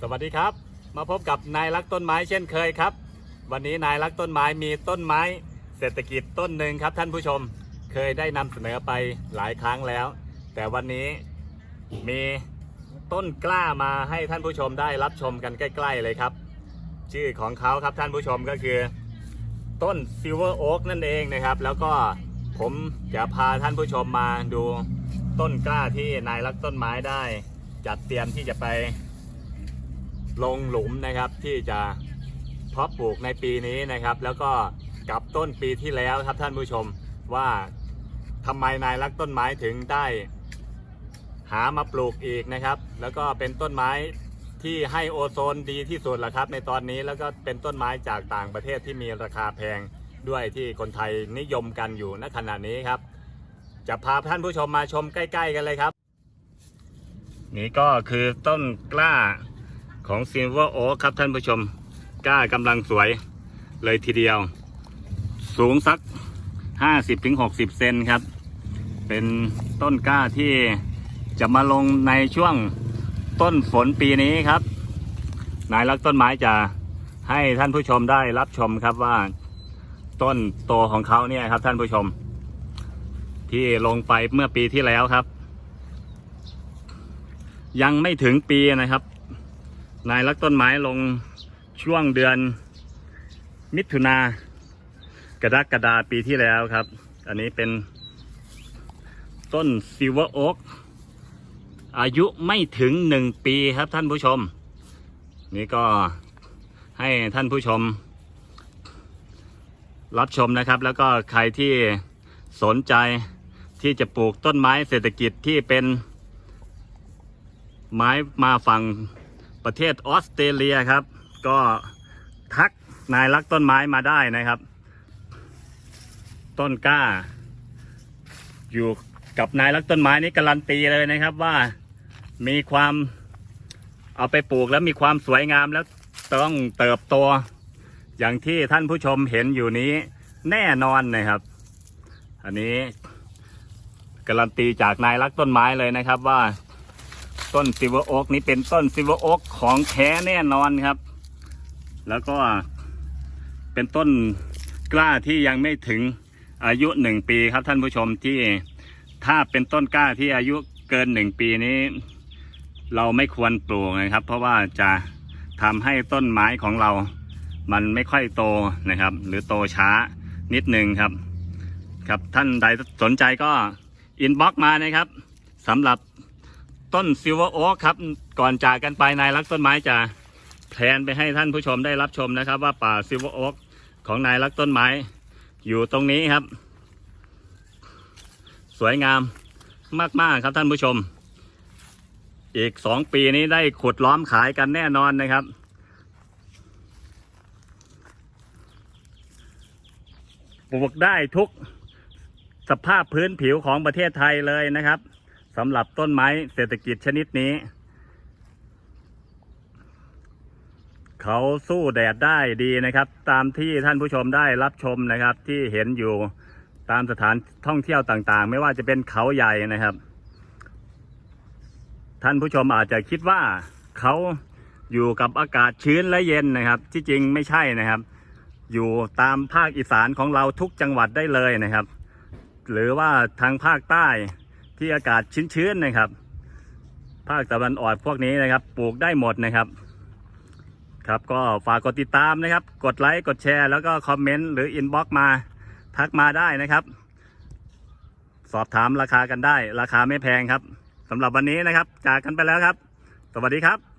สวัสดีครับ มาพบกับนายรักต้นไม้เช่นเคยครับ วันนี้นายรักต้นไม้มีต้นไม้ เศรษฐกิจต้นหนึ่งครับท่านผู้ชมเคยได้นำเสนอไปหลายครั้งแล้ว แต่วันนี้มีต้นกล้ามาให้ท่านผู้ชมได้รับชมกันใกล้ ๆเลยครับ ชื่อของเขาครับท่านผู้ชมก็คือ ต้นซิลเวอร์โอ๊กนั่นเองนะครับ แล้วก็ผมจะพาท่านผู้ชมมาดูต้นกล้าที่นายรักต้นไม้ได้ จัดเตรียมที่จะไป ลงหลุมนะครับที่จะเพาะปลูกในปีนี้นะครับ แล้วก็กับต้นปีที่แล้วครับท่านผู้ชมว่าทำไมนายรักต้นไม้ถึงได้หามาปลูกอีกนะครับ แล้วก็เป็นต้นไม้ที่ให้โอโซนดีที่สุดละครับ ในตอนนี้แล้วก็เป็นต้นไม้จากต่างประเทศที่มีราคาแพงด้วยที่คนไทยนิยมกันอยู่ณขณะนี้ครับ จะพาท่านผู้ชมมาชมใกล้ ๆ กันเลยครับ นี่ก็คือต้นกล้า ของ Silver Oak ครับท่านผู้ชมกล้ากำลังสวยเลยทีเดียว สูงสัก 50-60 เซนครับ เป็นต้นกล้าที่จะมาลงในช่วงต้นฝนปีนี้ครับ นายรักต้นไม้จะให้ท่านผู้ชมได้รับชมครับว่า ต้นโตของเขาเนี่ยครับท่านผู้ชม ที่ลงไปเมื่อปีที่แล้วครับ ยังไม่ถึงปีนะครับ นายรักต้นไม้ลงช่วงเดือน มิถุนากระดากฎาปีที่แล้วครับ อันนี้เป็นต้นซิลเวอร์โอ๊กอายุไม่ถึงหนึ่งปีครับท่านผู้ชม นี่ก็ให้ท่านผู้ชม รับชมนะครับ แล้วก็ใครที่สนใจที่จะปลูกต้นไม้เศรษฐกิจที่เป็นไม้มาฝั่ง ประเทศออสเตรเลียครับ ก็ทักนายรักต้นไม้มาได้นะครับ ต้นกล้า อยู่กับนายรักต้นไม้นี้การันตีเลยนะครับว่ามีความเอาไปปลูกแล้วมีความสวยงามแล้วต้องเติบโตอย่างที่ท่านผู้ชมเห็นอยู่นี้แน่นอนนะครับ อันนี้การันตีจากนายรักต้นไม้เลยนะครับว่า ต้นซิลเวอร์โอ๊กนี้เป็นต้นซิลเวอร์โอ๊กของแท้แน่นอนครับ แล้วก็เป็นต้นกล้าที่ยังไม่ถึงอายุหนึ่งปีครับท่านผู้ชมที่ถ้าเป็นต้นกล้าที่อายุเกินหนึ่งปีนี้ เราไม่ควรปลูกนะครับ เพราะว่าจะทำให้ต้นไม้ของเรา มันไม่ค่อยโตนะครับ หรือโตช้านิดนึงครับ ครับท่านใดสนใจก็อินบ็อกมานะครับสำหรับ ต้นซิลเวอร์โอ๊กครับ ก่อนจากกันไปนายรักต้นไม้จะแพลนไปให้ท่านผู้ชมได้รับชมนะครับ ว่าป่าซิลเวอร์โอ๊กของนายรักต้นไม้อยู่ตรงนี้ครับ สวยงามมาก ๆ ครับท่านผู้ชม อีกสองปีนี้ได้ขุดล้อมขายกันแน่นอนนะครับ ปลูกได้ทุกสภาพพื้นผิวของประเทศไทยเลยนะครับ สำหรับต้นไม้เศรษฐกิจชนิดนี้ เขาสู้แดดได้ดีนะครับ ตามที่ท่านผู้ชมได้รับชมนะครับ ที่เห็นอยู่ตามสถานท่องเที่ยวต่างๆ ไม่ว่าจะเป็นเขาใหญ่นะครับ ท่านผู้ชมอาจจะคิดว่าเขาอยู่กับอากาศชื้นและเย็นนะครับ ที่จริงไม่ใช่นะครับ อยู่ตามภาคอีสานของเราทุกจังหวัดได้เลยนะครับ หรือว่าทางภาคใต้ ที่อากาศชื้นๆนะครับ ภาคตะวันออกพวกนี้นะครับ ปลูกได้หมดนะครับ ครับก็ฝากกดติดตามนะครับ กดไลค์กดแชร์แล้วก็คอมเมนต์หรืออินบ็อกมาทักมาได้นะครับ สอบถามราคากันได้ ราคาไม่แพงครับสำหรับวันนี้นะครับ จากกันไปแล้วครับ สวัสดีครับ